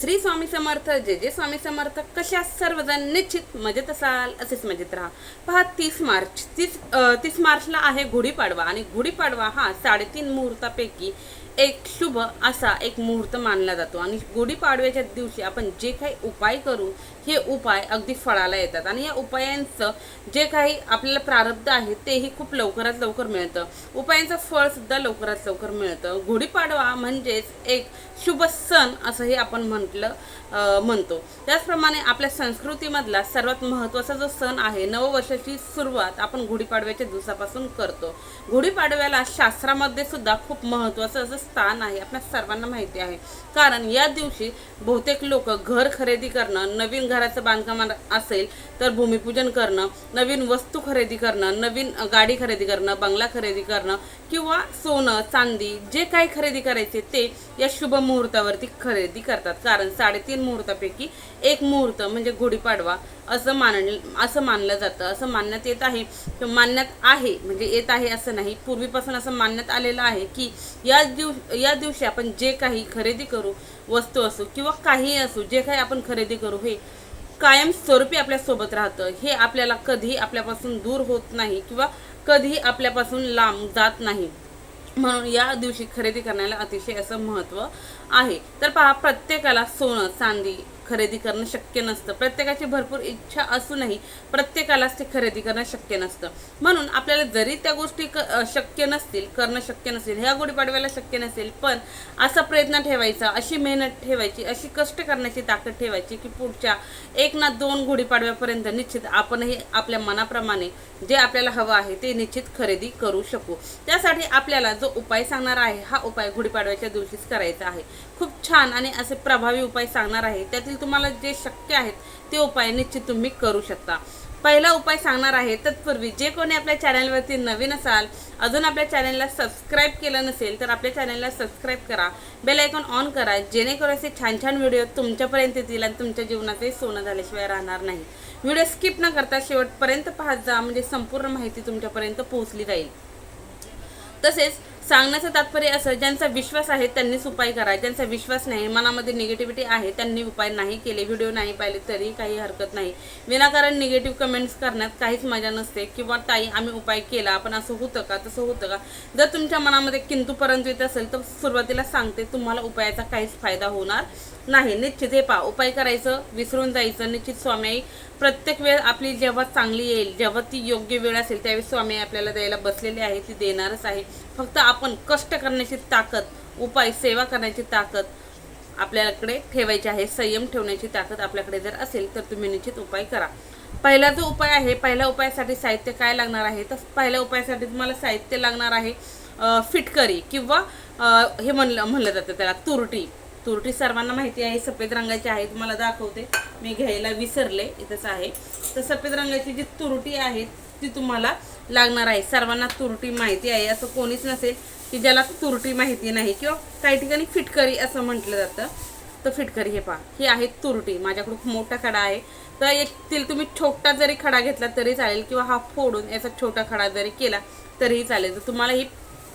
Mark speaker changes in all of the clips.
Speaker 1: श्री स्वामी समर्थ जे जे स्वामी समर्थ. कशा सर्वजण निश्चित मजेत असाल असेच मजेत राहा. पहा तीस मार्च तीस तीस मार्चला आहे गुढीपाडवा आणि गुढीपाडवा हा साडेतीन मुहूर्तापैकी एक शुभ असा एक मुहूर्त मानला जातो. आणि गुढीपाडव्याच्या दिवशी आपण जे काही उपाय करू हे उपाय अगदी फळाला येतात. आणि या उपायांचं जे काही आपल्याला प्रारब्ध आहे तेही खूप लवकरात लवकर मिळतं. उपायांचं फळसुद्धा लवकरात लवकर मिळतं. गुढीपाडवा म्हणजेच एक शुभ सण असंही आपण म्हटलं म्हणतो. त्याचप्रमाणे आपल्या संस्कृतीमधला सर्वात महत्त्वाचा जो सण आहे नववर्षाची सुरुवात आपण गुढीपाडव्याच्या दिवसापासून करतो. गुढीपाडव्याला शास्त्रामध्ये सुद्धा खूप महत्त्वाचं असं स्थान आहे आपल्या सर्वांना माहिती आहे. कारण या दिवशी बहुतेक लोक घर खरेदी करणं नवीन घराचं बांधकाम असेल तर भूमिपूजन करणं नवीन वस्तू खरेदी करणं नवीन गाडी खरेदी करणं बंगला खरेदी करणं किंवा सोनं चांदी जे काही खरेदी करायचे ते या शुभ मुहूर्तावरती खरेदी करतात. कारण साडेतीन मुहूर्तापैकी एक मुहूर्त म्हणजे गुढीपाडवा. असं मान असं मानलं जातं असं मानण्यात येत आहे किंवा मानण्यात आहे म्हणजे येत आहे असं नाही. पूर्वीपासून असं मानण्यात आलेलं आहे की या दिव या दिवशी आपण जे काही खरेदी करू वस्तू असो किंवा काहीही असो जे काही आपण खरेदी करू हे कायमस्वरूपी आपल्यासोबत राहतं. हे आपल्याला कधीही आपल्यापासून दूर होत नाही किंवा कधीही आपल्यापासून लांब जात नाही. म्हणून या दिवशी खरेदी करण्याला अतिशय असं महत्त्व आहे. तर पहा प्रत्येकाला सोनं चांदी खरेदी करणं शक्य नसतं. प्रत्येकाची भरपूर इच्छा असूनही प्रत्येकालाच ते खरेदी करणं शक्य नसतं. म्हणून आपल्याला जरी त्या गोष्टी क शक्य नसतील करणं शक्य नसेल ह्या गुढीपाडव्याला शक्य नसेल पण असा प्रयत्न ठेवायचा अशी मेहनत ठेवायची अशी कष्ट करण्याची ताकद ठेवायची की पुढच्या एक ना दोन गुढीपाडव्यापर्यंत निश्चित आपणही आपल्या मनाप्रमाणे जे आपल्याला हवं आहे ते निश्चित खरेदी करू शकू. त्यासाठी आपल्याला जो उपाय सांगणार आहे हा उपाय गुढीपाडव्याच्या दिवशीच करायचा आहे. खूप छान आणि असे प्रभावी उपाय सांगणार आहे. त्यातील तुम्हाला जे शक्य आहेत ते उपाय निश्चित तुम्ही करू शकता. पहिला उपाय सांगणार आहे तत्पूर्वी जे कोणी आपल्या चॅनलवरती नवीन असाल अजून आपल्या चॅनलला सबस्क्राईब केलं नसेल तर आपल्या चॅनलला सबस्क्राईब करा. बेल आयकॉन ऑन करा जेणेकरून असे छान छान व्हिडिओ तुमच्यापर्यंत येतील आणि तुमच्या जीवनाचे सोनं झाल्याशिवाय राहणार नाही. व्हिडिओ स्किप न करता शेवटपर्यंत पाहत जा म्हणजे संपूर्ण माहिती तुमच्यापर्यंत पोहोचली जाईल. तसेच सांगण्याचं तात्पर्य असं ज्यांचा विश्वास आहे त्यांनीच उपाय करा. ज्यांचा विश्वास नाही मनामध्ये निगेटिव्हिटी आहे त्यांनी उपाय नाही केले व्हिडिओ नाही पाहिले तरी काही हरकत नाही. विनाकारण निगेटिव्ह कमेंट्स करण्यात काहीच मजा नसते. किंवा ताई आम्ही उपाय केला पण असं होतं का? तसं होतं का? जर तुमच्या मनामध्ये किंतू परंतु येत असेल तर सुरुवातीला सांगते तुम्हाला उपायाचा काहीच फायदा होणार नाही. निश्चित हे पा उपाय करायचं विसरून जायचं. निश्चित स्वामी प्रत्येक वेळ आपली जेव्हा चांगली येईल जेव्हा ती योग्य वेळ असेल त्यावेळी स्वामी आपल्याला द्यायला बसलेली आहे ती देणारच आहे. फक्त आपण कष्ट करण्याची ताकद उपाय सेवा करण्याची ताकद आपल्याकडे ठेवायची आहे संयम ठेवण्याची ताकद आपल्याकडे जर असेल तर तुम्ही निश्चित उपाय करा. पहिला जो उपाय आहे पहिल्या उपायासाठी साहित्य काय लागणार आहे? तर पहिल्या उपायासाठी तुम्हाला साहित्य लागणार आहे फिटकरी किंवा हे म्हणलं म्हणलं जातं त्याला तुरटी. तुरटी सर्वांना माहिती आहे सफेद रंगाची आहे तुम्हाला दाखवते. मी घ्यायला विसरले इथंच आहे. तर सफेद रंगाची जी तुरटी आहे ती तुम्हाला लागणार आहे. सर्वांना तुरटी माहिती आहे. असं कोणीच नसेल की ज्याला तुरटी माहिती नाही किंवा काही ठिकाणी फिटकरी असं म्हटलं जातं. तर फिटकरी हे पहा. ही आहे तुरटी. माझ्याकडे खूप मोठा खडा आहे. तर यातील तुम्ही छोटा जरी खडा घेतला तरी चालेल किंवा हा फोडून याचा छोटा खडा जरी केला तरीही चालेल. तर तुम्हाला ही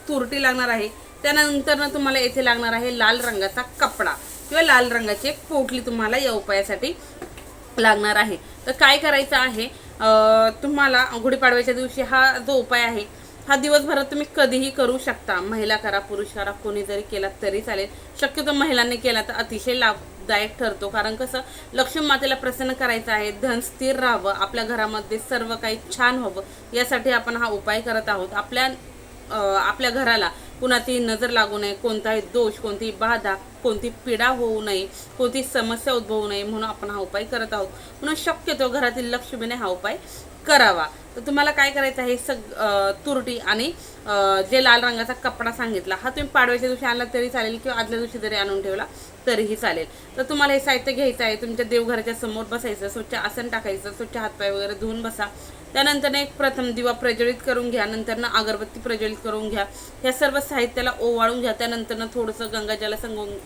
Speaker 1: तुरटी लागणार आहे. त्यानंतर ना तुम्हाला येथे लागणार आहे लाल रंगाचा कपडा किंवा लाल रंगाची एक पोटली तुम्हाला या उपायासाठी लागणार आहे. तर काय करायचं आहे? तुम्हाला गुढीपाडव्याच्या दिवशी हा जो उपाय आहे हा दिवसभरात तुम्ही कधीही करू शकता. महिला करा पुरुष करा कोणी जरी केला तरी चालेल. शक्यतो महिलांनी केला तर अतिशय लाभदायक ठरतो. कारण कसं लक्ष्मी मातेला प्रसन्न करायचं आहे धन स्थिर राहावं आपल्या घरामध्ये सर्व काही छान व्हावं यासाठी आपण हा उपाय करत आहोत. आपल्या आपल्या घराला कुणाची नजर लागू नये कोणताही दोष कोणतीही बाधा कोणती पीडा होऊ नये कोणती समस्या उद्भवू नये म्हणून आपण हा उपाय करत आहोत. म्हणून शक्यतो घरातील लक्ष्मीने हा उपाय करावा. तर तुम्हाला काय करायचं आहे? सग तुरटी आणि जे लाल रंगाचा कपडा सांगितला हा तुम्ही पाडव्याच्या दिवशी आणला तरी चालेल किंवा आदल्या दिवशी जरी आणून ठेवला तरीही चालेल. तर तुम्हाला हे साहित्य घ्यायचं आहे. तुमच्या देवघराच्या समोर बसायचं स्वच्छ आसन टाकायचं स्वच्छ हातपाय वगैरे धुवून बसा. त्यानंतर एक प्रथम दिवा प्रज्वलित करून घ्या नंतरनं अगरबत्ती प्रज्वलित करून घ्या. ह्या सर्व साहित्याला ओवाळून घ्या त्यानंतर थोडंसं गंगाजल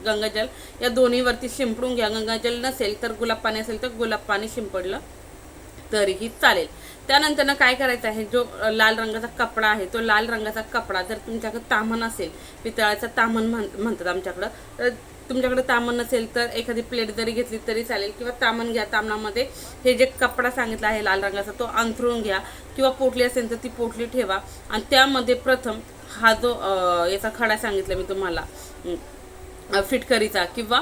Speaker 1: गंगाजल या दोन्हीवरती शिंपडून घ्या. गंगाजल नसेल तर गुलाब पाणी असेल तर गुलाब पाणी शिंपडलं तरीही चालेल. त्यानंतर काय करायचं आहे? जो लाल रंगाचा कपडा आहे तो लाल रंगाचा कपडा जर तुमच्याकडं तामण असेल पितळाचा तामण म्हण म्हणतात आमच्याकडं तर तुमच्याकडे तामण नसेल तर एखादी प्लेट जरी घेतली तरी चालेल. किंवा तामण घ्या तामणामध्ये. हे जे कपडा सांगितला आहे लाल रंगाचा तो अंथरून घ्या. किंवा पोटली असेल तर ती पोटली ठेवा. आणि त्यामध्ये प्रथम हा जो याचा खडा सांगितला मी तुम्हाला फिटकरीचा किंवा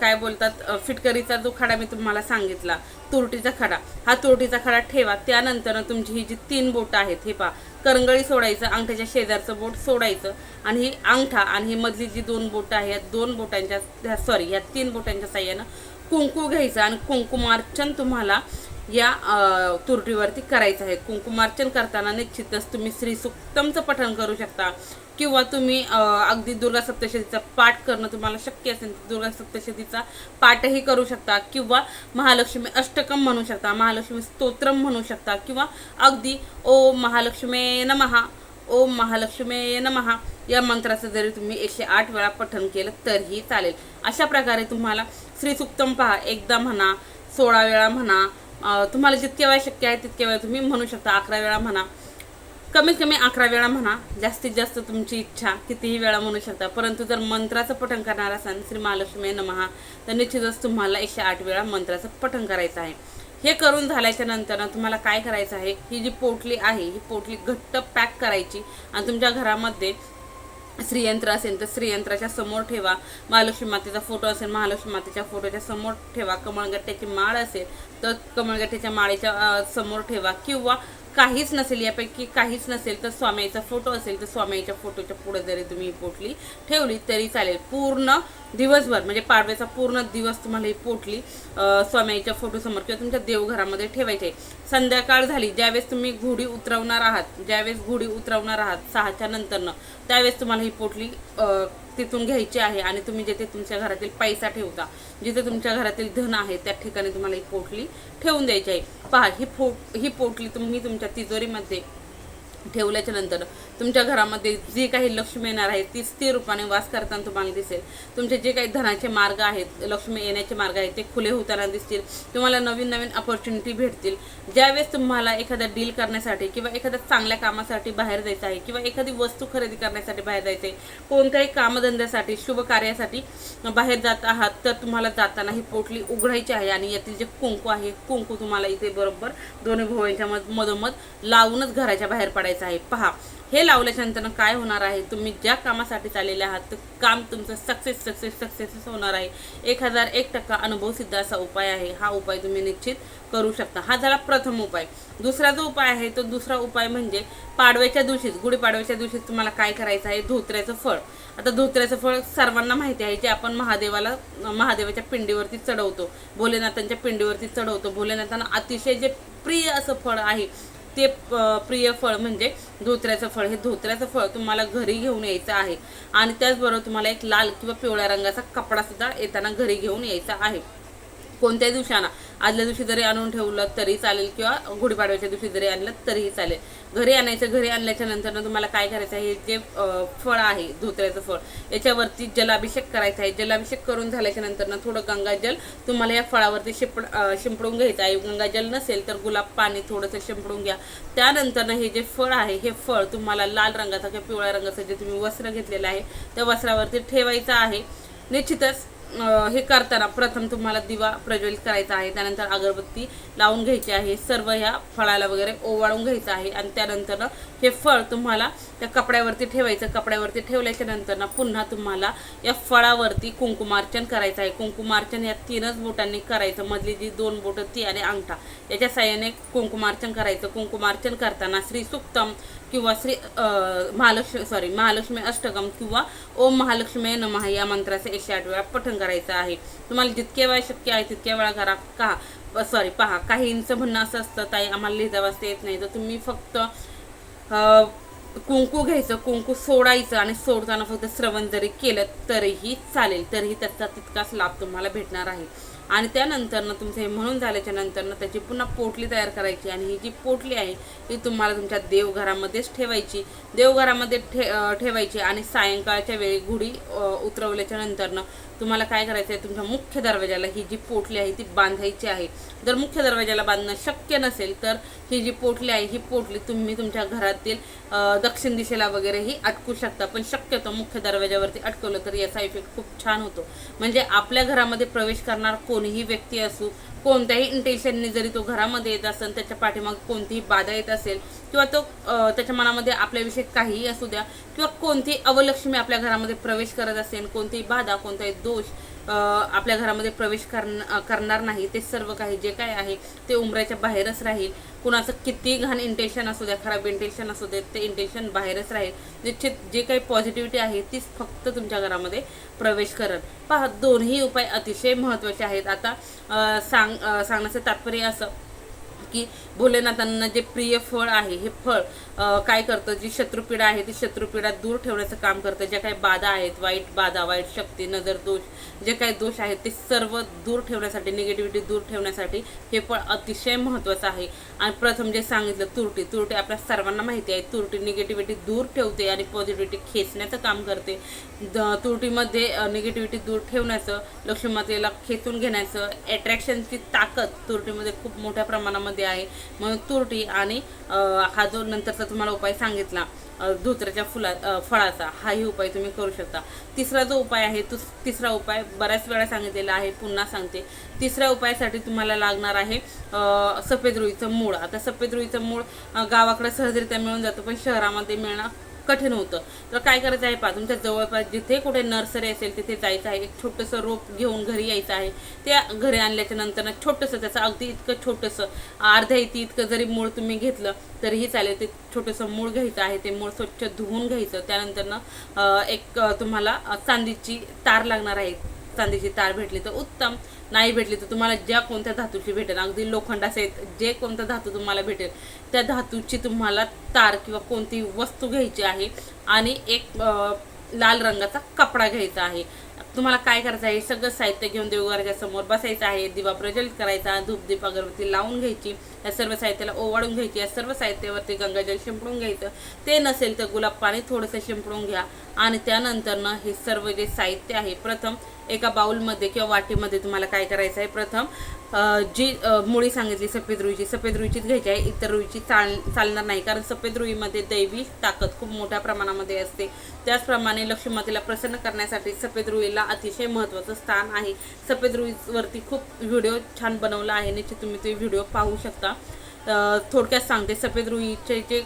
Speaker 1: काय बोलतात फिटकरीचा जो खडा मी तुम्हाला सांगितला तुरटीचा खडा. हा तुरटीचा खडा ठेवा. त्यानंतर तुमची ही जी तीन बोटं आहेत हे पहा. करंगळी सोडायचं अंगठ्याच्या शेजारचं बोट सोडायचं आणि ही अंगठा आणि ही मधली जी दोन बोटं आहे या दोन बोटांच्या सॉरी या तीन बोटांच्या साह्यानं कुंकू घ्यायचं आणि कुंकुमार्चन तुम्हाला या तुरटीवरती करायचं आहे. कुंकुमार्चन करताना निश्चितच तुम्ही श्री सुक्तमचं पठण करू शकता. किंवा तुम्ही अगदी दुर्गा सप्तशतीचा पाठ करणं तुम्हाला शक्य असेल तर दुर्गा सप्तशतीचा पाठही करू शकता किंवा महालक्ष्मी अष्टकम म्हणू शकता महालक्ष्मी स्तोत्रम म्हणू शकता किंवा अगदी ओ महालक्ष्मी नमहा ओम महालक्ष्मी नमहा या मंत्राचं जरी तुम्ही एकशे आठ वेळा पठण केलं तरीही चालेल. अशा प्रकारे तुम्हाला श्रीसुक्तम पहा एकदा म्हणा सोळा वेळा म्हणा तुम्हाला जितक्या वेळा शक्य आहे तितक्या वेळा तुम्ही म्हणू शकता अकरा वेळा म्हणा. कमीत कमी अकरा वेळा म्हणा जास्तीत जास्त तुमची इच्छा कितीही वेळा म्हणू शकता. परंतु जर मंत्राचं पठण करणार असाल श्री महालक्ष्मी नमहा तर निश्चितच तुम्हाला एकशे आठ वेळा मंत्राचं पठण करायचं आहे. हे करून झाल्याच्यानंतर तुम्हाला काय करायचं आहे? ही जी पोटली आहे ही पोटली घट्ट पॅक करायची आणि तुमच्या घरामध्ये श्रीयंत्र असेल तर श्रीयंत्राच्या समोर ठेवा. महालक्ष्मी मातेचा फोटो असेल महालक्ष्मी मातेच्या फोटोच्या समोर ठेवा. कमळगट्ट्याची माळ असेल तर कमळगट्ट्याच्या माळेच्या समोर ठेवा. किंवा काहीच नसेल यापैकी काहीच नसेल तर स्वामीचा फोटो असेल तर स्वामीच्या फोटोच्या पुढे जरी तुम्ही ही पोटली ठेवली तरी चालेल. पूर्ण दिवसभर म्हणजे पाडव्याचा पूर्ण दिवस तुम्हाला ही पोटली स्वामीच्या फोटोसमोर किंवा तुमच्या देवघरामध्ये ठेवायचे. आहे संध्याकाळ झाली ज्यावेळेस तुम्ही घोडी उतरवणार आहात ज्यावेळेस घोडी उतरवणार आहात सहाच्या नंतरनं त्यावेळेस तुम्हाला ही पोटली तिथून घ्यायची आहे आणि तुम्ही जिथे तुमच्या घरातील पैसा ठेवता जिथे तुमच्या घरातील धन आहे त्या ठिकाणी तुम्हाला ही पोटली ठेवून द्यायची आहे. पहा ही फो ही पोटली तुम्ही तुमच्या तिजोरीमध्ये ठेवल्याच्या नंतर तुमच्या घरामध्ये जी काही लक्ष्मी येणार आहे ती स्थिर रूपाने वास करताना तुम्हाला दिसेल. तुमचे जे काही धनाचे मार्ग आहेत लक्ष्मी येण्याचे मार्ग आहेत ते खुले होताना दिसतील. तुम्हाला नवीन नवीन अपॉर्च्युनिटी भेटतील. ज्यावेळेस तुम्हाला एखादा डील करण्यासाठी किंवा एखाद्या चांगल्या कामासाठी बाहेर जायचं आहे किंवा एखादी वस्तू खरेदी करण्यासाठी बाहेर जायचं आहे कोणत्याही कामधंद्यासाठी शुभ कार्यासाठी बाहेर जात आहात तर तुम्हाला जाताना ही पोटली उघडायची आहे आणि यातील जे कुंकू आहे कुंकू तुम्हाला इथे बरोबर दोन्ही भोवयांच्या मध- मधोमध लावूनच घराच्या बाहेर पडायचं आहे. पहा हे लावल्याच्या काय होणार आहे? तुम्ही ज्या कामासाठी चाललेले आहात ते काम तुमचं सक्सेस सक्सेस सक्सेसच होणार आहे. एक हजार एक टक्का अनुभव सिद्ध असा उपाय आहे. हा उपाय तुम्ही निश्चित करू शकता. हा झाला प्रथम उपाय. दुसरा जो उपाय आहे तो दुसरा उपाय म्हणजे पाडव्याच्या दिवशीच गुढीपाडव्याच्या दिवशीच तुम्हाला काय करायचं आहे? धोत्र्याचं फळ. आता धोत्र्याचं फळ सर्वांना माहिती आहे जे आपण महादेवाला महादेवाच्या पिंडीवरती चढवतो. भोलेनाथांच्या पिंडीवरती चढवतो. भोलेनाथांना अतिशय जे प्रिय असं फळ आहे ते प्रिय फळ म्हणजे धोत्र्याचं फळ. हे धोत्र्याचं फळ तुम्हाला घरी घेऊन यायचं आहे. आणि त्याचबरोबर तुम्हाला एक लाल किंवा पिवळ्या रंगाचा कपडासुद्धा येताना घरी घेऊन यायचा आहे. कोणत्याही दिवसाना आदल्या दिवशी जरी आणून ठेवलं तरी चालेल किंवा गुढीपाडव्याच्या दिवशी जरी आणलं तरीही चालेल. घरी आणायचं घरी आणल्याच्या नंतर तुम्हाला काय करायचं आहे हे जे फळ आहे धोत्र्याचं फळ याच्यावरती जलाभिषेक करायचा आहे. जलाभिषेक करून झाल्याच्यानंतर थोडं गंगाजल तुम्हाला या फळावरती शिंपड शिंपडून घ्यायचं आहे. गंगाजल नसेल तर गुलाब पाणी थोडंसं शिंपडून घ्या. त्यानंतर हे जे फळ आहे हे फळ तुम्हाला लाल रंगाचं किंवा पिवळ्या रंगाचं जे तुम्ही वस्त्र घेतलेलं आहे त्या वस्त्रावरती ठेवायचं आहे. निश्चितच हे करताना प्रथम तुम्हाला दिवा प्रज्वलित करायचा आहे त्यानंतर अगरबत्ती लावून घ्यायची आहे सर्व ह्या फळाला वगैरे ओवाळून घ्यायचं आहे आणि त्यानंतर हे फळ तुम्हाला त्या कपड्यावरती ठेवायचं. कपड्यावरती ठेवल्याच्या नंतर पुन्हा तुम्हाला या फळावरती कुंकुमार्चन करायचं आहे. कुंकुमार्चन या तीनच बोटांनी करायचं. मधली जी दोन बोटं ती आणि अंगठा याच्या साह्याने कुंकुमार्चन करायचं. कुंकुमार्चन करताना श्री सुक्तम किंवा श्री महालक्ष्मी सॉरी महालक्ष्मी अष्टकम किंवा ओम महालक्ष्मी नमः या मंत्राचे एकशे आठ वेळा पठण करायचं आहे. तुम्हाला जितक्या वेळा शक्य आहे तितक्या वेळा करा. का? सॉरी पहा. काहींचं म्हणणं असं असतं ताई आम्हाला लिहिता वाचता येत नाही. तर तुम्ही फक्त कुंकू घ्यायचं कुंकू सोडायचं आणि सोडताना फक्त श्रवण जरी केलं तरीही चालेल. तरीही त्याचा तितकाच लाभ तुम्हाला भेटणार आहे. आणि त्यानंतरनं तुमचं हे म्हणून झाल्याच्या नंतरनं त्याची पुन्हा पोटली तयार करायची आणि ही जी पोटली आहे ती तुम्हाला तुमच्या देवघरामध्येच ठेवायची. देवघरामध्ये ठे ठेवायची आणि सायंकाळच्या वेळी घुडी उतरवल्याच्या नंतरनं तुम्हाला काय करायचं आहे? तुमच्या मुख्य दरवाजाला ही जी पोटली आहे ती बांधायची आहे. जर मुख्य दरवाजाला बांधणं शक्य नसेल तर ही जी पोटली आहे ही पोटली तुम्ही तुमच्या घरातील दक्षिण दिशेला वगैरे ही अटकू शकता. पण शक्यतो मुख्य दरवाजावरती अटकवलं तर याचा इफेक्ट खूप छान होतो. म्हणजे आपल्या घरामध्ये प्रवेश करणार कोणीही व्यक्ती असू कोणत्याही इंटेन्शनने जरी तो घरामध्ये येत असेल त्याच्या पाठीमाग कोणतीही बाधा येत असेल किंवा तो अं, त्याच्या मनामध्ये आपल्याविषयी काहीही असू द्या किंवा कोणतीही अवलक्ष्मी आपल्या घरामध्ये प्रवेश करत असेल कोणतीही बाधा कोणताही दोष आपल्या घरामध्ये प्रवेश करन करणार नाही ते सर्व काही जे काय आहे ते उमऱ्याच्या बाहेरच राहील. कुणाचं किती घाण इंटेन्शन असू द्या खराब इंटेन्शन असू दे ते इंटेन्शन बाहेरच राहील. जे जे काही पॉझिटिव्हिटी आहे तीच फक्त तुमच्या घरामध्ये प्रवेश करत पहा दोन्ही उपाय अतिशय महत्त्वाचे आहेत. आता सांग सांगण्याचं तात्पर्य असं की भोलेनाथांना जे प्रिय फळ आहे हे फळ काय करतं? जी शत्रुपीडा आहे ती शत्रुपीडा दूर ठेवण्याचं काम करतं. ज्या काही बाधा आहेत वाईट बाधा वाईट शक्ती नजर दोष जे काही दोष आहेत ते सर्व दूर ठेवण्यासाठी निगेटिव्हिटी दूर ठेवण्यासाठी हे फळ अतिशय महत्त्वाचं आहे. आणि प्रथम जे सांगितलं तुरटी. तुरटी आपल्या सर्वांना माहिती आहे. तुरटी निगेटिव्हिटी दूर ठेवते आणि पॉझिटिव्हिटी खेचण्याचं काम करते. द- तुरटीमध्ये निगेटिव्हिटी दूर ठेवण्याचं लक्ष्मी मातेला खेचून घेण्याचं अट्रॅक्शनची ताकद तुरटीमध्ये खूप मोठ्या प्रमाणामध्ये आहे. म्हणून तुरटी आणि हा जो नंतरचा तुम्हाला उपाय सांगितला धोत्र्याच्या फुला फळाचा हाही उपाय तुम्ही करू शकता. तिसरा जो उपाय आहे तो तिसरा उपाय बऱ्याच वेळा सांगितलेला आहे पुन्हा सांगते. तिसऱ्या उपायासाठी तुम्हाला लागणार आहे सफेद रुईचं मूळ. आता सफेद रुईचं मूळ गावाकडे सहजरित्या मिळून जातं पण शहरामध्ये मिळणं कठीण होतं. तर काय करायचं आहे पहा तुमच्या जवळपास जिथे कुठे नर्सरी असेल तिथे जायचं आहे. एक छोटंसं रोप घेऊन घरी यायचं आहे. त्या घरी आणल्याच्या नंतर छोटंसं त्याचं अगदी इतकं छोटंसं अर्ध्या इथे इतकं जरी मूळ तुम्ही घेतलं तरीही चालेल ते छोटंसं मूळ घ्यायचं आहे. ते मूळ स्वच्छ धुवून घ्यायचं. त्यानंतरनं एक तुम्हाला चांदीची तार लागणार आहे. चांदीची तार भेटली तर उत्तम. नाही भेटली तर तुम्हाला ज्या कोणत्या धातूची भेटेल अगदी लोखंडासहित जे कोणता धातू तुम्हाला भेटेल त्या धातूची तुम्हाला तार किंवा कोणती वस्तू घ्यायची आहे आणि एक लाल रंगाचा कपडा घ्यायचा आहे. तुम्हाला काय करायचं आहे? सगळं साहित्य घेऊन देवघराच्या समोर बसायचं आहे. दिवा प्रज्वलित करायचा धूप दीप अगरबत्ती लावून घ्यायची. या सर्व साहित्याला ओवाळून घ्यायची. या सर्व साहित्यावरती गंगाजल शिंपडून घ्यायचं. ते नसेल तर गुलाब पाणी थोडंसं शिंपडून घ्या. आणि त्यानंतरनं हे सर्व जे साहित्य आहे प्रथम एका बाउलमध्ये किंवा वाटीमध्ये तुम्हाला काय करायचं आहे? प्रथम जी मुळी सांगितली सफेद रुईची. सफेद रुईचीच घ्यायची आहे. इतर रुईची चाल चालणार नाही. कारण सफेद रुईमध्ये दैवी ताकद खूप मोठ्या प्रमाणामध्ये असते. त्याचप्रमाणे लक्ष्मीमातेला प्रसन्न करण्यासाठी सफेद रुईला अतिशय महत्त्वाचं स्थान आहे. सफेद रुईवरती खूप व्हिडिओ छान बनवला आहे. निश्चित तुम्ही ते व्हिडिओ पाहू शकता. थोडक्यात सांगते. सफेद रुईचे जे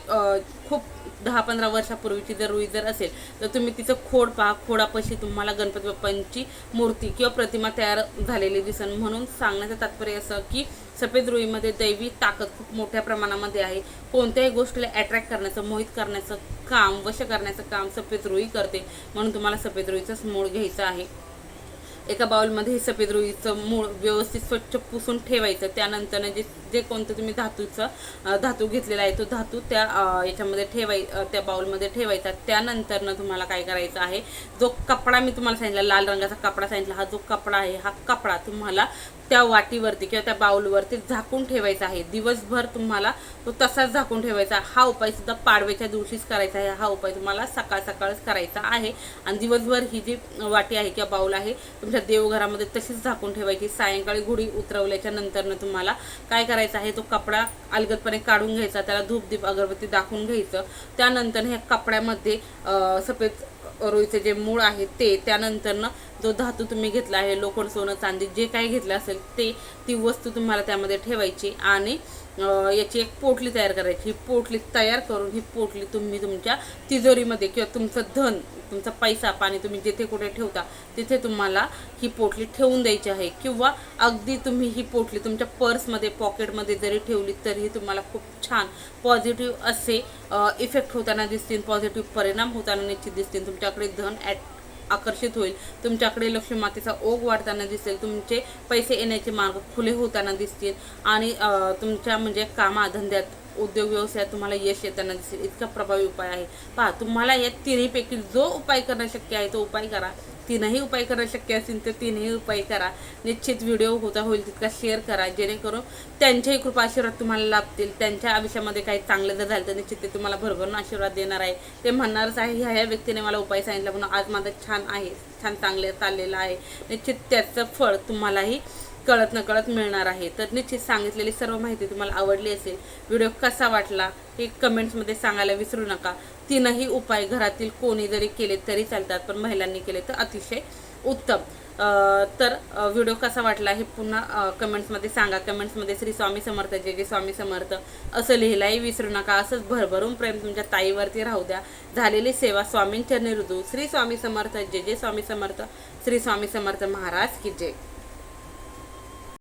Speaker 1: खूप दहा पंधरा वर्षापूर्वीची जर रुई जर असेल तर तुम्ही तिचं खोड पहा. खोडापाशी तुम्हाला गणपती बाप्पांची मूर्ती किंवा प्रतिमा तयार झालेली दिसन. म्हणून सांगण्याचं तात्पर्य असं की सफेद रुईमध्ये दैवी ताकद खूप मोठ्या प्रमाणामध्ये आहे. कोणत्याही गोष्टीला अट्रॅक्ट करण्याचं मोहित करण्याचं काम वश करण्याचं काम सफेद रुई करते. म्हणून तुम्हाला सफेद रुईचंच मूळ घ्यायचं आहे. एका बाउलमध्ये हे सफेद रुईचं मूळ व्यवस्थित स्वच्छ पुसून ठेवायचं. त्यानंतर जे जे कोणतं तुम्ही धातूचं धातू घेतलेला आहे तो धातू त्या याच्यामध्ये ठेवाय त्या बाउलमध्ये ठेवायचा. त्यानंतरनं तुम्हाला काय करायचं आहे जो कपडा मी तुम्हाला सांगितला लाल रंगाचा कपडा सांगितला हा जो कपडा आहे हा कपडा तुम्हाला त्या वाटीवरती किंवा त्या बाउलवरती झाकून ठेवायचा आहे. दिवसभर तुम्हाला तो तसाच झाकून ठेवायचा. हा उपाय सुद्धा पाडव्याच्या दिवशीच करायचा आहे. हा उपाय तुम्हाला सकाळ सकाळच करायचा आहे. आणि दिवसभर ही जी वाटी आहे किंवा बाऊल आहे तुमच्या देवघरामध्ये तशीच झाकून ठेवायची. सायंकाळी घोडी उतरवल्याच्या नंतरनं तुम्हाला काय करायचं आहे तो कपडा अलगदपणे काढून घ्यायचा. त्याला धूप दीप अगरबत्ती दाखवून घ्यायचं. त्यानंतर ह्या कपड्यामध्ये सफेद रुईचे जे मूळ आहे ते त्यानंतरनं जो धातू तुम्ही घेतला आहे लोखंड सोनं चांदी जे काही घेतलं असेल ते ती वस्तू तुम्हाला त्यामध्ये ठेवायची आणि याची एक पोटली तयार करायची. ही पोटली तयार करून ही पोटली तुम्ही तुमच्या तिजोरीमध्ये किंवा तुमचं धन तुमचा पैसा पाणी तुम्ही जिथे कुठे ठेवता तिथे तुम्हाला ही पोटली ठेवून द्यायची आहे. किंवा अगदी तुम्ही ही पोटली तुमच्या पर्समध्ये पॉकेटमध्ये जरी ठेवली तरीही तुम्हाला खूप छान पॉझिटिव्ह असे इफेक्ट होताना दिसतील पॉझिटिव्ह परिणाम होताना निश्चित दिसतील. तुमच्याकडे धन ॲट आकर्षित होईल. तुमच्याकडे लक्ष्मी मातेचा ओघ वाढताना दिसेल. तुमचे पैसे येण्याचे मार्ग खुले होताना दिसतील. आणि तुमच्या म्हणजे कामाधंद्यात उद्योग व्यवसायात तुम्हाला यश येताना दिसेल. इतका प्रभावी उपाय आहे. पहा तुम्हाला या तिन्हीपैकी जो उपाय करणं शक्य आहे तो उपाय करा. तीनही उपाय करणं शक्य असेल तर तीनही उपाय करा. निश्चित व्हिडिओ होता होईल तितका शेअर करा. जेणेकरून त्यांच्याही कृपा आशीर्वाद तुम्हाला लाभतील. त्यांच्या आयुष्यामध्ये काही चांगलं जर झालं तर निश्चित ते तुम्हाला भरभरून आशीर्वाद देणार आहे. ते म्हणणारच आहे ह्या ह्या व्यक्तीने मला उपाय सांगितला म्हणून आज माझं छान आहे. छान चांगलं चाललेलं आहे. निश्चित त्याचं फळ तुम्हालाही कळत नकळत मिळणार आहे. तर निश्चित सांगितलेली सर्व माहिती तुम्हाला आवडली असेल व्हिडिओ कसा वाटला हे कमेंट्समध्ये सांगायला विसरू नका. तीनही उपाय घरातील कोणी जरी केले तरी चालतात पण महिलांनी केले तर अतिशय उत्तम. तर व्हिडिओ कसा वाटला हे पुन्हा कमेंट्समध्ये सांगा. कमेंट्समध्ये श्री स्वामी समर्थ जे जे स्वामी समर्थ असं लिहिलाही विसरू नका. असंच भरभरून प्रेम तुमच्या ताईवरती राहू द्या. झालेली सेवा स्वामींच्या निरुदू श्री स्वामी समर्थ जे जे स्वामी समर्थ. श्री स्वामी समर्थ महाराज की जय.